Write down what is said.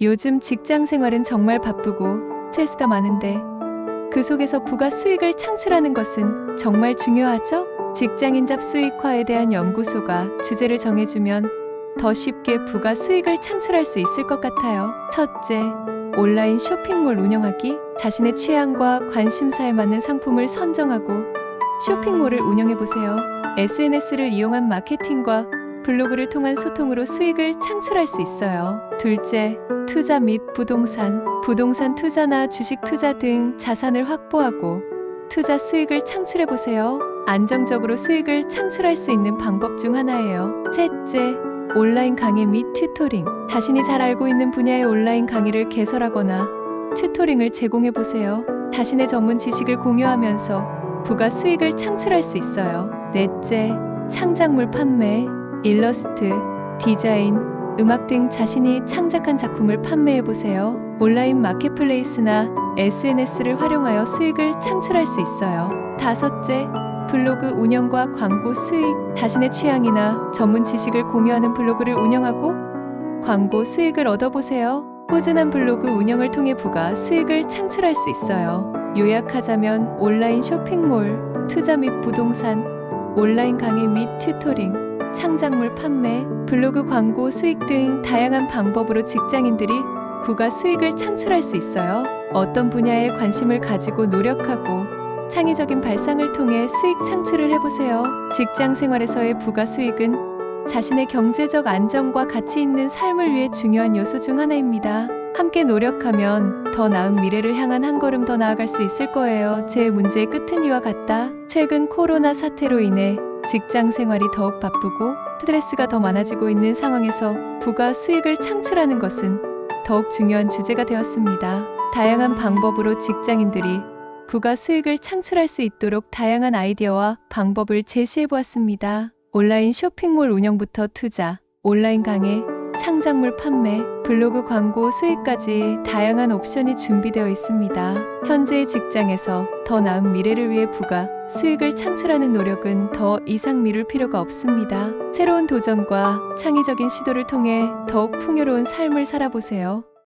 요즘 직장 생활은 정말 바쁘고 스트레스가 많은데 그 속에서 부가 수익을 창출하는 것은 정말 중요하죠? 직장인 잡수익화에 대한 연구소가 주제를 정해주면 더 쉽게 부가 수익을 창출할 수 있을 것 같아요. 첫째, 온라인 쇼핑몰 운영하기. 자신의 취향과 관심사에 맞는 상품을 선정하고 쇼핑몰을 운영해 보세요. SNS를 이용한 마케팅과 블로그를 통한 소통으로 수익을 창출할 수 있어요. 둘째, 투자 및 부동산. 부동산 투자나 주식 투자 등 자산을 확보하고 투자 수익을 창출해 보세요. 안정적으로 수익을 창출할 수 있는 방법 중 하나예요. 셋째, 온라인 강의 및 튜토링. 자신이 잘 알고 있는 분야의 온라인 강의를 개설하거나 튜토링을 제공해 보세요. 자신의 전문 지식을 공유하면서 부가 수익을 창출할 수 있어요. 넷째, 창작물 판매, 일러스트, 디자인, 음악 등 자신이 창작한 작품을 판매해 보세요. 온라인 마켓플레이스나 SNS를 활용하여 수익을 창출할 수 있어요. 다섯째, 블로그 운영과 광고 수익. 자신의 취향이나 전문 지식을 공유하는 블로그를 운영하고 광고 수익을 얻어보세요. 꾸준한 블로그 운영을 통해 부가 수익을 창출할 수 있어요. 요약하자면 온라인 쇼핑몰, 투자 및 부동산, 온라인 강의 및 튜토링, 창작물 판매, 블로그 광고 수익 등 다양한 방법으로 직장인들이 부가 수익을 창출할 수 있어요. 어떤 분야에 관심을 가지고 노력하고 창의적인 발상을 통해 수익 창출을 해보세요. 직장 생활에서의 부가 수익은 자신의 경제적 안정과 가치 있는 삶을 위해 중요한 요소 중 하나입니다. 함께 노력하면 더 나은 미래를 향한 한 걸음 더 나아갈 수 있을 거예요. 제 문제의 끝은 이와 같다. 최근 코로나 사태로 인해 직장 생활이 더욱 바쁘고 스트레스가 더 많아지고 있는 상황에서 부가 수익을 창출하는 것은 더욱 중요한 주제가 되었습니다. 다양한 방법으로 직장인들이 부가 수익을 창출할 수 있도록 다양한 아이디어와 방법을 제시해 보았습니다. 온라인 쇼핑몰 운영부터 투자, 온라인 강의, 창작물 판매, 블로그 광고 수익까지 다양한 옵션이 준비되어 있습니다. 현재의 직장에서 더 나은 미래를 위해 부가 수익을 창출하는 노력은 더 이상 미룰 필요가 없습니다. 새로운 도전과 창의적인 시도를 통해 더욱 풍요로운 삶을 살아보세요.